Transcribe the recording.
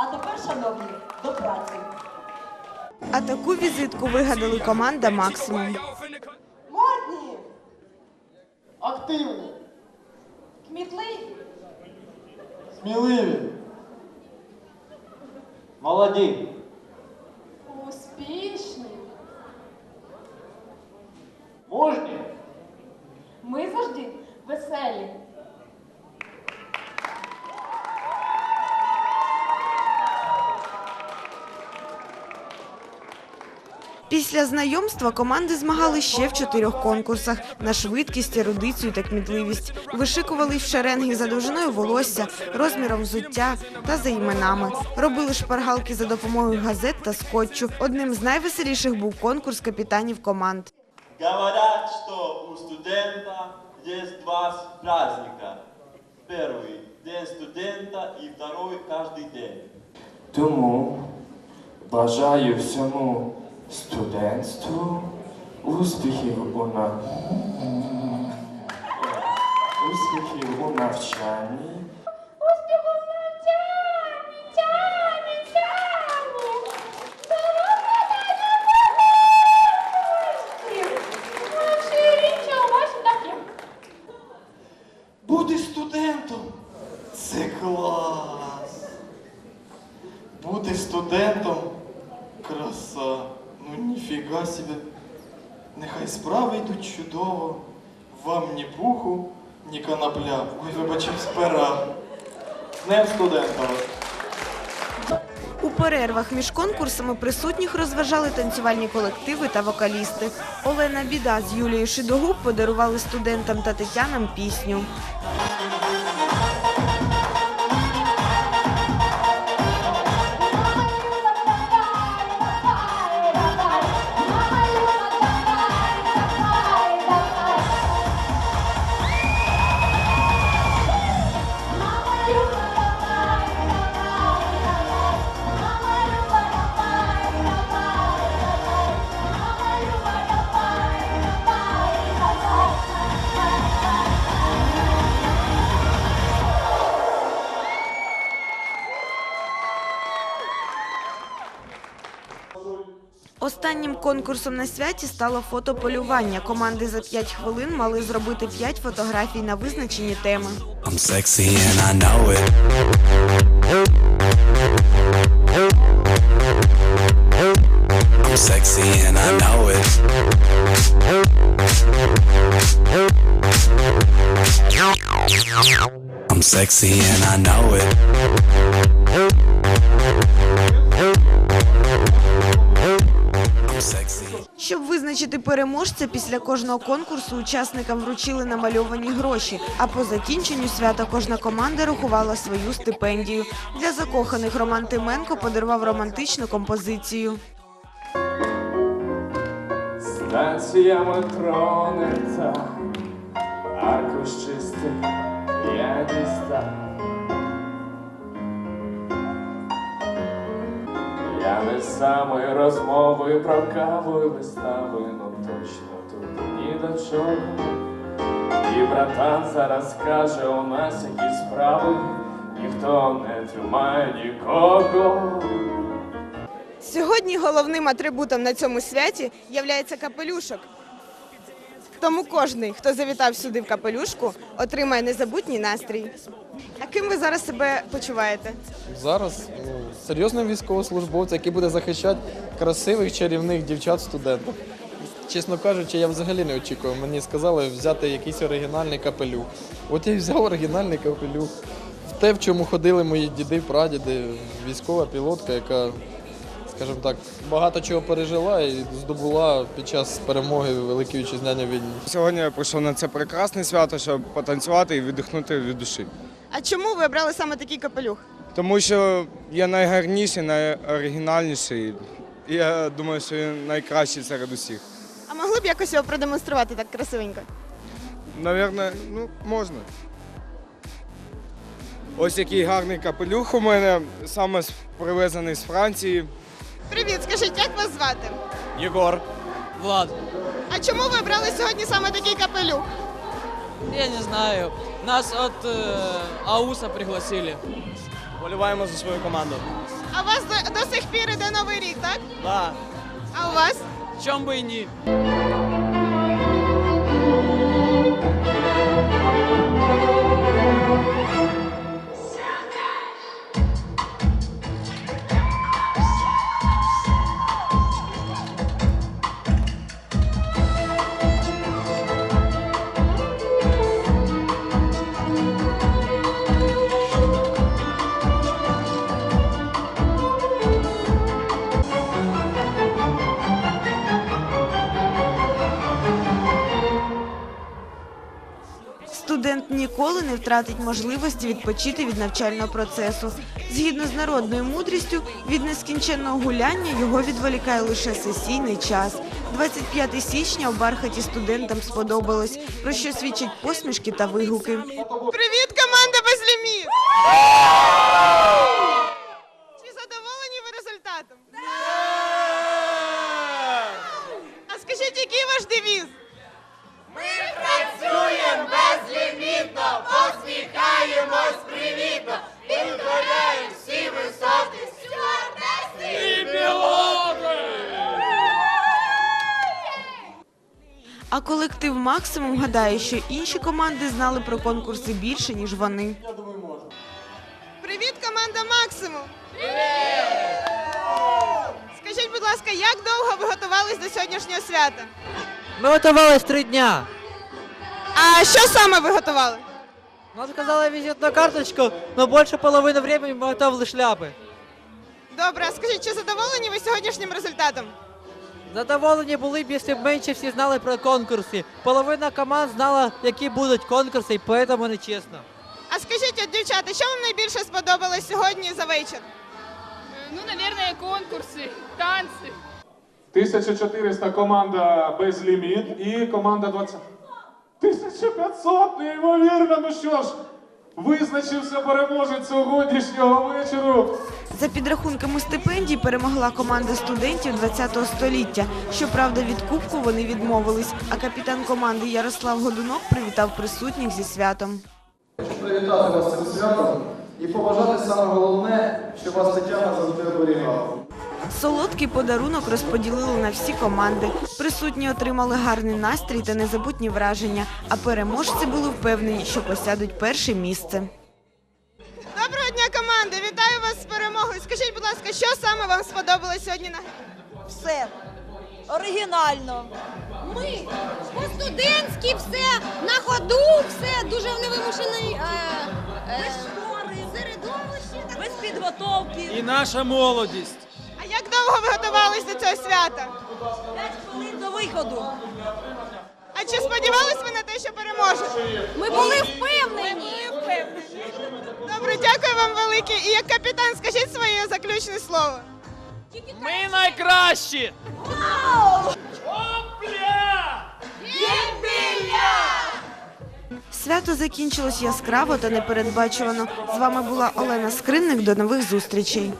А тепер, шановні, до праці. А таку візитку вигадали команда Максимум. Модні, Активні, кмітливі, сміливі, молоді, Після знайомства команди змагали ще в чотирьох конкурсах на швидкість, ерудицію та кмітливість. Вишикувались в шеренги за довжиною волосся, розміром взуття та за іменами. Робили шпаргалки за допомогою газет та скотчу. Одним з найвеселіших був конкурс капітанів команд. Говорят, что у студента есть два праздника. Первый – День студента и второй – каждый день. Тому бажаю всьому студентству успіхів у на... успіхів у навчанні. Ніфіга собі. Нехай справи йдуть чудово. Вам ні пуху, ні конопля. Ой, вибачив, пера. Днем студента. У перервах між конкурсами присутніх розважали танцювальні колективи та вокалісти. Олена Біда з Юлією Шидогуб подарували студентам та Тетянам пісню. Останнім конкурсом на святі стало фотополювання. Команди за 5 хвилин мали зробити 5 фотографій на визначені теми. I'm sexy and I know it. I'm sexy and I know it. I'm sexy and I know it. Переможця, після кожного конкурсу учасникам вручили намальовані гроші. А по закінченню свята кожна команда рахувала свою стипендію. Для закоханих Роман Тименко подарував романтичну композицію. Станція метро аркуш чистий, я дістав. Я не самою розмови про каву і вистави, ну точно тут ні до чого. І братан зараз каже, у нас якісь справи, ніхто не тримає нікого. Сьогодні головним атрибутом на цьому святі є капелюшок. Тому кожний, хто завітав сюди в капелюшку, отримає незабутній настрій. А ким ви зараз себе почуваєте? Зараз ну, серйозний військовослужбовець, який буде захищати красивих чарівних дівчат-студентів. Чесно кажучи, я взагалі не очікував. Мені сказали взяти якийсь оригінальний капелюх. От я взяв оригінальний капелюх. В те, в чому ходили мої діди, прадіди, військова пілотка, яка, скажімо так, багато чого пережила і здобула під час перемоги в Великій Вітчизняній війні. Сьогодні я прийшов на це прекрасне свято, щоб потанцювати і віддихнути від душі. А чому ви обрали саме такий капелюх? Тому що я найгарніший, найоригінальніший. І я думаю, що він найкращий серед усіх. А могли б якось його продемонструвати так красивенько? Навірно, ну, можна. Ось який гарний капелюх у мене, саме привезений з Франції. Привіт, скажіть, як вас звати? Єгор. Влад. А чому ви обрали сьогодні саме такий капелюх? Я не знаю. Нас от е, АУСа пригласили. Боліваємо за свою команду. А у вас до, до сих пір іде новий рік, так? Да. А у вас? Чом би і ні? Ніколи не втратить можливості відпочити від навчального процесу. Згідно з народною мудрістю, від нескінченного гуляння його відволікає лише сесійний час. 25 січня у Бархаті студентам сподобалось, про що свідчать посмішки та вигуки. Привіт, команда Безліміт! Чи задоволені ви результатом? А колектив Максимум гадає, що інші команди знали про конкурси більше, ніж вони. Привіт, команда Максимум! Привіт! Скажіть, будь ласка, як довго ви готувались до сьогоднішнього свята? Ми готувались три дня. А що саме ви готували? Нам сказали візитну карточку, але більше половини времени ми готували шляпи. Добре, а скажіть, чи задоволені ви сьогоднішнім результатом? Задоволені були б, якщо б менше всі знали про конкурси. Половина команд знала, які будуть конкурси, і тому не чесно. А скажіть, от, дівчата, що вам найбільше сподобалось сьогодні за вечір? Ну, наверное, конкурси, танці. 1400 команда Безліміт і команда 20. 1500, неймовірно, ну що ж, визначився переможець сьогоднішнього вечору. За підрахунками стипендій перемогла команда студентів 20-го століття. Щоправда, від кубку вони відмовились. А капітан команди Ярослав Годунок привітав присутніх зі святом. Привітати вас цим святом і побажати саме головне, щоб вас Тетяна завжди оберігала. Солодкий подарунок розподілили на всі команди. Присутні отримали гарний настрій та незабутні враження. А переможці були впевнені, що посядуть перше місце. Команда! Вітаю вас з перемогою. Скажіть, будь ласка, що саме вам сподобалось сьогодні на Все. Оригінально. Ми по-студентськи все на ходу, все дуже в невимушений е, е, середовище. Без підготовки. І наша молодість. А як довго ви готувались до цього свята? П'ять хвилин до виходу. А чи сподівались ви на те, що переможете? Ми були впевнені. Добре, вам велике. І як капітан, скажіть своє заключне слово. Ми найкращі! Свято закінчилось яскраво та непередбачувано. З вами була Олена Скринник. До нових зустрічей.